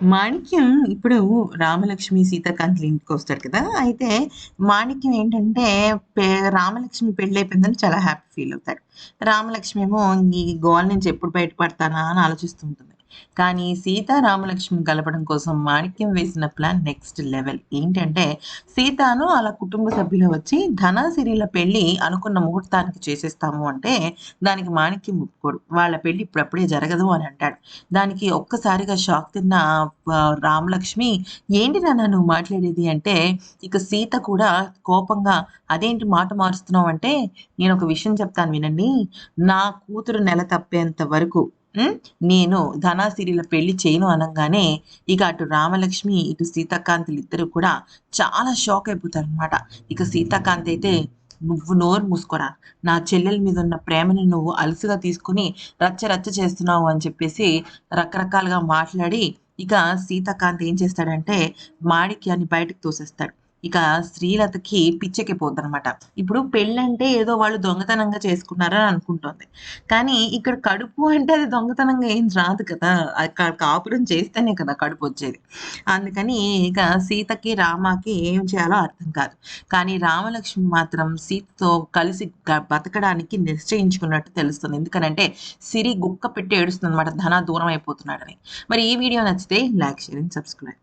మాణిక్యం ఇప్పుడు రామలక్ష్మి సీతాకాంత్‌ల ఇంటికొస్తాడు కదా! అయితే మాణిక్యం ఏంటంటే రామలక్ష్మి రామలక్ష్మి పెళ్ళయిపోయిందని చాలా హ్యాపీ ఫీల్ అవుతాడు. రామలక్ష్మి ఏమో ఈ గోల నుంచి ఎప్పుడు బయటపడతానా అని ఆలోచిస్తూ ఉంటుంది. కానీ సీత, రామలక్ష్మిని కలపడం కోసం మాణిక్యం వేసిన ప్లాన్ నెక్స్ట్ లెవెల్. ఏంటంటే సీతను అలా కుటుంబ సభ్యులు వచ్చి ధన, పెళ్ళి అనుకున్న ముహూర్తానికి చేసేస్తాము అంటే దానికి మాణిక్యం ఒప్పుకోడు. వాళ్ళ పెళ్ళి ఇప్పుడప్పుడే జరగదు అని అంటాడు. దానికి ఒక్కసారిగా షాక్ తిన్న రామలక్ష్మి "ఏంటి నాన్న నువ్వు మాట్లాడేది" అంటే ఇక సీత కూడా కోపంగా "అదేంటి మాట మారుస్తున్నావు" అంటే నేను ఒక విషయం చెప్తాను వినండి. నా కూతురు నెల తప్పేంత వరకు నేను ధనాసిరిల పెళ్ళి చేయను అనగానే ఇక అటు రామలక్ష్మి, ఇటు సీతాకాంతులు ఇద్దరు కూడా చాలా షాక్ అయిపోతారు అనమాట ఇక సీతాకాంత్ అయితే "నువ్వు నోరు మూసుకోరా! నా చెల్లెల మీద ఉన్న ప్రేమను నువ్వు అలసిగా తీసుకొని రచ్చ రచ్చ చేస్తున్నావు" అని చెప్పేసి రకరకాలుగా మాట్లాడి ఇక సీతాకాంత్ ఏం చేస్తాడంటే మాణిక్యాన్ని బయటకు తోసేస్తాడు. ఇక శ్రీలతకి పిచ్చెక్కిపోద్దనమాట. ఇప్పుడు పెళ్ళంటే ఏదో వాళ్ళు దొంగతనంగా చేసుకున్నారని అనుకుంటోంది. కానీ ఇక్కడ కడుపు అంటే అది దొంగతనంగా ఏం రాదు కదా! అక్కడ కాపురం చేస్తేనే కదా కడుపు వచ్చేది అందుకని ఇక సీతకి, రామాకి ఏం చేయాలో అర్థం కాదు. కానీ రామలక్ష్మి మాత్రం సీతతో కలిసి బతకడానికి నిశ్చయించుకున్నట్టు తెలుస్తుంది. ఎందుకనంటే సిరి గుక్క పెట్టి ఏడుస్తుందనమాట ధన దూరం అయిపోతున్నాడని. మరి ఈ వీడియో నచ్చితే లైక్, షేర్ అండ్ సబ్స్క్రైబ్.